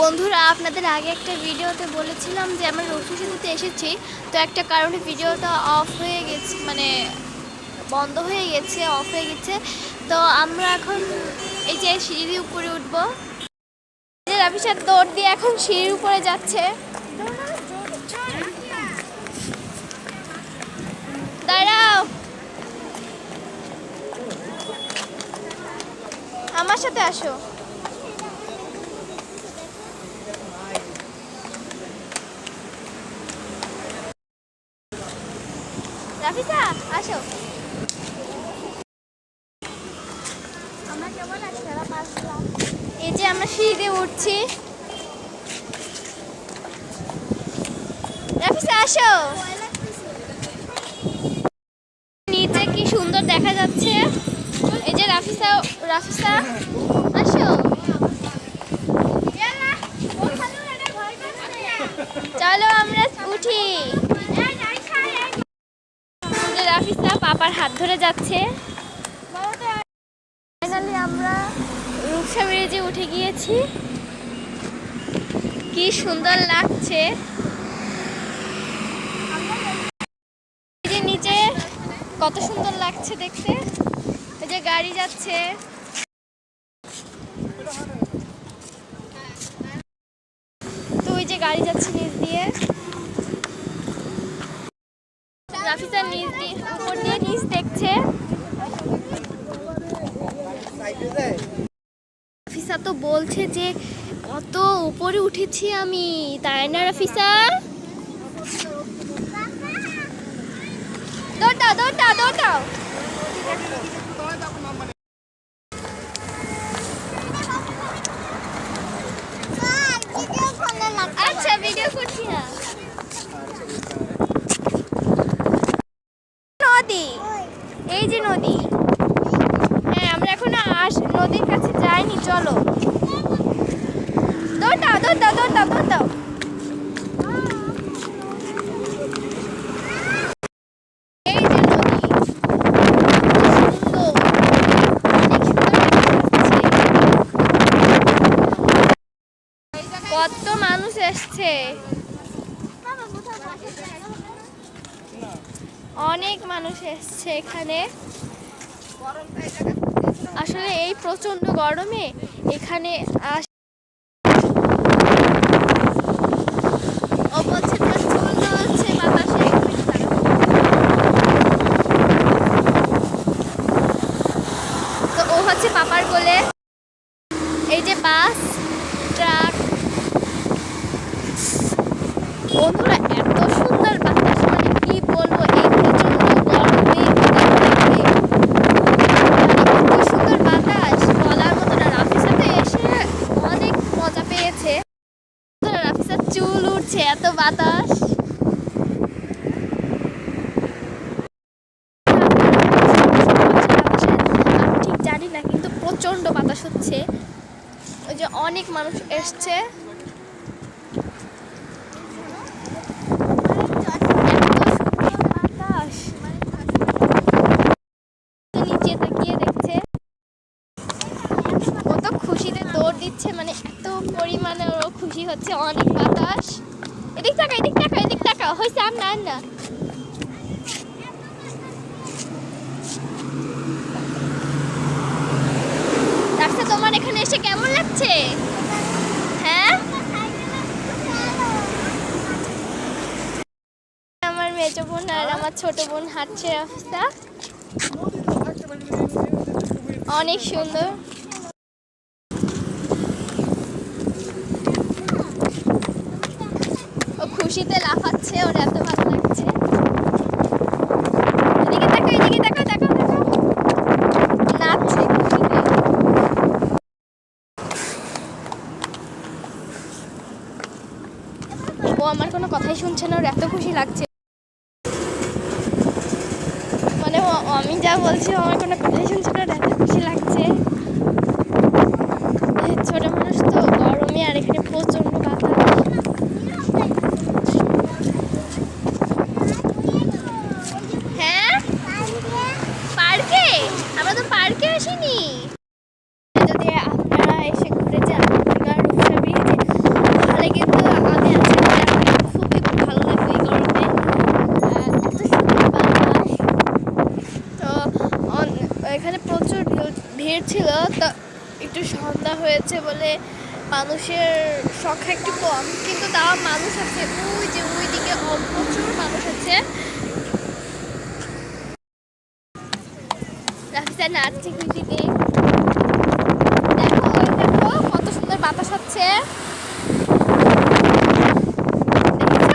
বন্ধুরা, আপনাদের আগে একটা ভিডিওতে বলেছিলাম যে আমরা রসু সেতুতে এসেছি, তো একটা কারণে ভিডিওটা অফ হয়ে গেছে মানে বন্ধ হয়ে গেছে অফ হয়ে গেছে। তো আমরা এখন এই যে সিঁড়ির উপরে উঠবো। যে দৌড় দিয়ে এখন সিঁড়ির উপরে যাচ্ছে। দাঁড়াও। আমার সাথে আসো রাফিসা আসো আমরা কেমন আছি এই যে আমরা সিঁড়িতে উঠছি। রাফিসা, আসো। নিচে কি সুন্দর দেখা যাচ্ছে? এই যে রাফিসা রাফিসা, আসো। চলো আমরা উঠি। রাফিসা পাপার হাত ধরে যাচ্ছে। ফাইনালি আমরা রূপসা ব্রিজে উঠে গিয়েছি, কি সুন্দর লাগছে। নিচে কত সুন্দর লাগছে দেখতে। এই যে গাড়ি যাচ্ছে। তো ওই যে গাড়ি যাচ্ছে নিচ দিয়ে। নিচ দিয়ে, উপর দেখছে। তো বলছে যে কত উপরে উঠেছি আমি, তাই না রাফিসা? দৌড় দাও দৌড় দাও দৌড় দাও আচ্ছা করছি না। নদী, এই যে নদী। হ্যাঁ আমরা এখনও আস নদীর কাছে যাইনি, চলো। দৌড় দাও দৌড়। কত মানুষ এসছে। অনেক মানুষ এসছে এখানে। আসলে এই প্রচণ্ড গরমে এখানে আস ও বলছে তোমার চুল নড়ছে বাতাসে তো ও হচ্ছে পাপার কোলে এই যে বাস ট্রাক বন্ধুরা, এত সুন্দর বাতাস মানে কি বলব? এই প্রচণ্ড গরমে এত সুন্দর বাতাস, বলার মতো না। রাফিসা তো এসে অনেক মজা পেয়েছে। রাফিসার চুল উঠছে এত বাতাস। জানি না, কিন্তু প্রচণ্ড বাতাস হচ্ছে। ওই যে অনেক মানুষ এসছে বাতাস নিচে তাকিয়ে দেখছে ও তো খুশিতে দৌড় দিচ্ছে মানে এত পরিমাণে ও খুশি হচ্ছে, অনেক বাতাস এদিক টাকা এদিক টাকা এদিক টাকা হয়েছে আর না না। রাস্তা তোমার এখানে এসে কেমন লাগছে? হ্যাঁ? আমার মেজো বোন আর আমার ছোট বোন হাঁটছে রাস্তা। অনেক সুন্দর ও খুশিতে লাফাচ্ছে, ওর এত ভালো লাগছে। ও আমার কোনো কথাই শুনছে না, ওর এত খুশি লাগছে। মানে আমি যা বলছি আমার কোনো কথাই শুনছে না এত খুশি লাগছে। ছোট মানুষ তো গরমে, আর এখানে প্রচণ্ড বাতাস হ্যাঁ পার্কে আমরা তো পার্কে আসিনি যদি আপনারা এসে ঘুরে যান আপনার রূপসা ব্রিজে ভিড় ছিল, তো একটু সন্ধ্যা হয়েছে বলে মানুষের সংখ্যা একটু কম। কিন্তু তাও মানুষ আছে, ওই যে ওই দিকে প্রচুর মানুষ আছে। রাফিসা নাচছে খুশিতে দেখো ওই দেখো কত সুন্দর বাতাস হচ্ছে দেখেছ?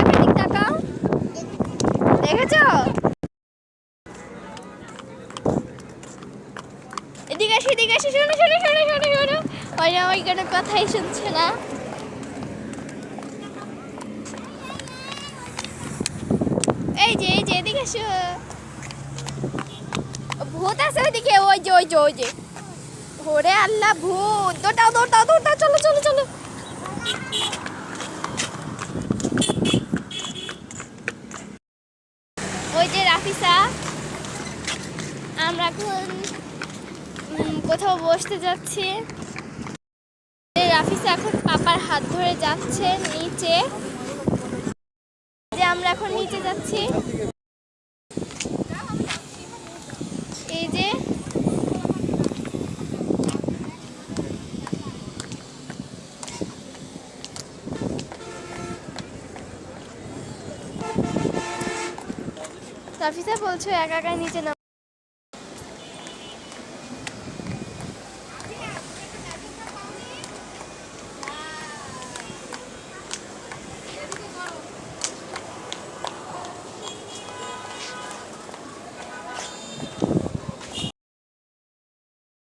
এদিকে তাকাও। দেখেছ এদিকে আসি, এদিকে আসি, শোনো শোনো শোনো শোনো শোনো। না ওই কোনো কথাই শুনছে না? এই যে এই যে, এদিকে এসো ভূত আছে ওইদিকে, ওই যে ওই যে ওই যে। ওরে আল্লাহ, ভূত। দৌড়াও দৌড়াও দৌড়াও, চলো চলো চলো। ওই যে রাফিসা, আমরা এখন কোথাও বসতে যাচ্ছি। রাফিসা এখন পাপার হাত ধরে যাচ্ছে নিচে। যে আমরা এখন নিচে যাচ্ছি। এই যে রাফিসা বলছো একা একা নিচে নাম